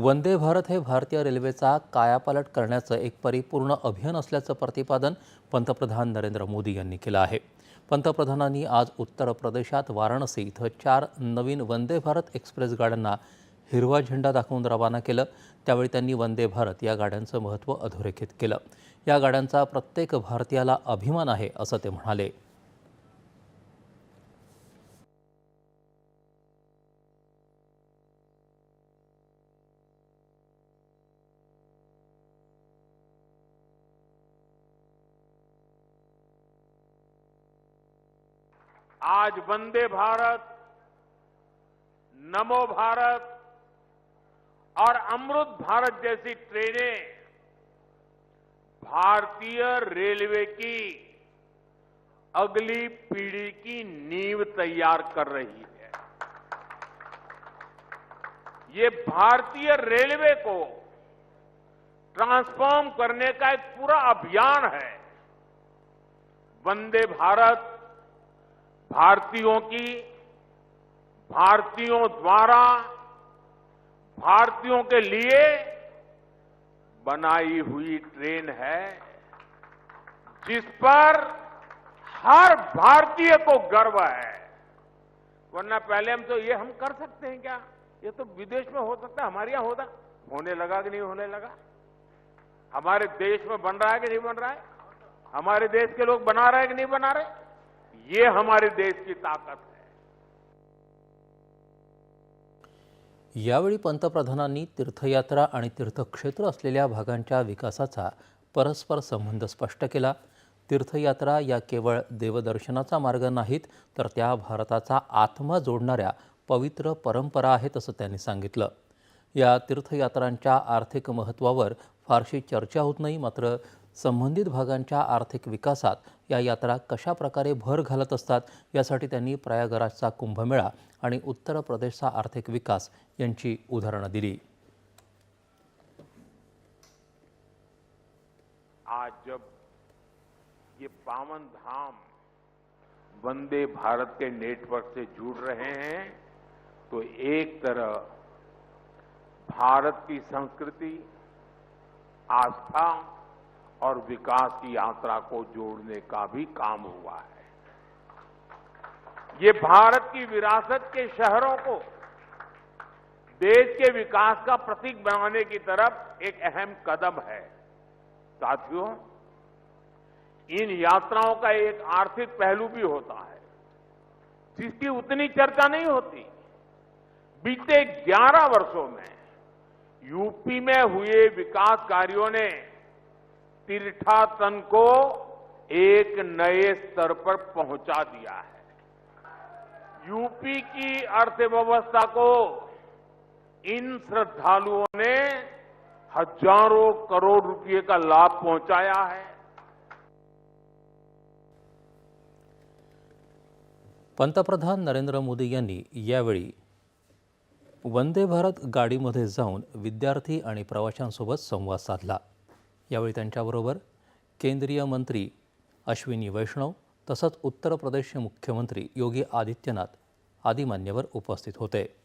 वंदे भारत हे भारतीय रेल्वेचा कायापालट करण्याचं एक परिपूर्ण अभियान असल्याचं प्रतिपादन पंतप्रधान नरेंद्र मोदी यांनी केलं आहे. पंतप्रधानांनी आज उत्तर प्रदेशात वाराणसी इथं चार नवीन वंदे भारत एक्सप्रेस गाड्यांना हिरवा झेंडा दाखवून रवाना केलं. त्यावेळी त्यांनी वंदे भारत या गाड्यांचं महत्त्व अधोरेखित केलं. या गाड्यांचा प्रत्येक भारतीयाला अभिमान आहे असं ते म्हणाले. आज वंदे भारत, नमो भारत और अमृत भारत जैसी ट्रेनें भारतीय रेलवे की अगली पीढ़ी की नींव तैयार कर रही है। ये भारतीय रेलवे को ट्रांसफॉर्म करने का एक पूरा अभियान है। वंदे भारत भारतीयों की, भारतीयों द्वारा, भारतीयों के लिए बनाई हुई ट्रेन है, जिस पर हर भारतीय को गर्व है। वरना पहले हम तो ये हम कर सकते हैं क्या? ये तो विदेश में हो सकता है, हमारे यहाँ होता। होने लगा कि नहीं होने लगा? हमारे देश में बन रहा है कि नहीं बन रहा है? हमारे देश के लोग बना रहे हैं कि नहीं बना रहे? ये हमारे देश की ताकत है। यावेळी पंतप्रधानांनी तीर्थयात्रा आणि तीर्थक्षेत्र असलेल्या भागांच्या विकासाचा परस्पर संबंध स्पष्ट केला. तीर्थयात्रा या केवळ देवदर्शनाचा मार्ग नाहीत तर त्या भारताचा आत्मा जोडणाऱ्या पवित्र परंपरा आहेत असं त्यांनी सांगितलं. या तीर्थयात्रांच्या आर्थिक महत्त्वावर फारशी चर्चा होत नाही मात्र संबंधित भागांच्या आर्थिक विकासात या यात्रा कशा प्रकारे भर घालत असतात यासाठी त्यांनी प्रयागराजचा कुंभमेळा आणि उत्तर प्रदेशचा आर्थिक विकास यांची उदाहरणं दिली. आज जब ये पावन धाम वंदे भारत के नेटवर्क से जुड़ रहे हैं तो एक तरह भारत की संस्कृति आस्था और विकास की यात्रा को जोड़ने का भी काम हुआ है। ये भारत की विरासत के शहरों को देश के विकास का प्रतीक बनाने की तरफ़ एक अहम कदम है। साथियों, इन यात्राओं का एक आर्थिक पहलू भी होता है, जिसकी उतनी चर्चा नहीं होती। बीते 11 वर्षों में यूपी में हुए विकास कार्यों ने तीर्थाटन को एक नए स्तर पर पहुँचा दिया है। यूपी की अर्थव्यवस्था को इन श्रद्धालुओं ने हज़ारों करोड़ रुपए का लाभ पहुँचाया है। पंतप्रधान नरेंद्र मोदी यांनी यावेळी वंदे भारत गाडीमध्ये जाऊन विद्यार्थी आणि प्रवाशांसोबत संवाद साधला. यावेळी त्यांच्याबरोबर केंद्रीय मंत्री अश्विनी वैष्णव तसंच उत्तर प्रदेशचे मुख्यमंत्री योगी आदित्यनाथ आदी मान्यवर उपस्थित होते.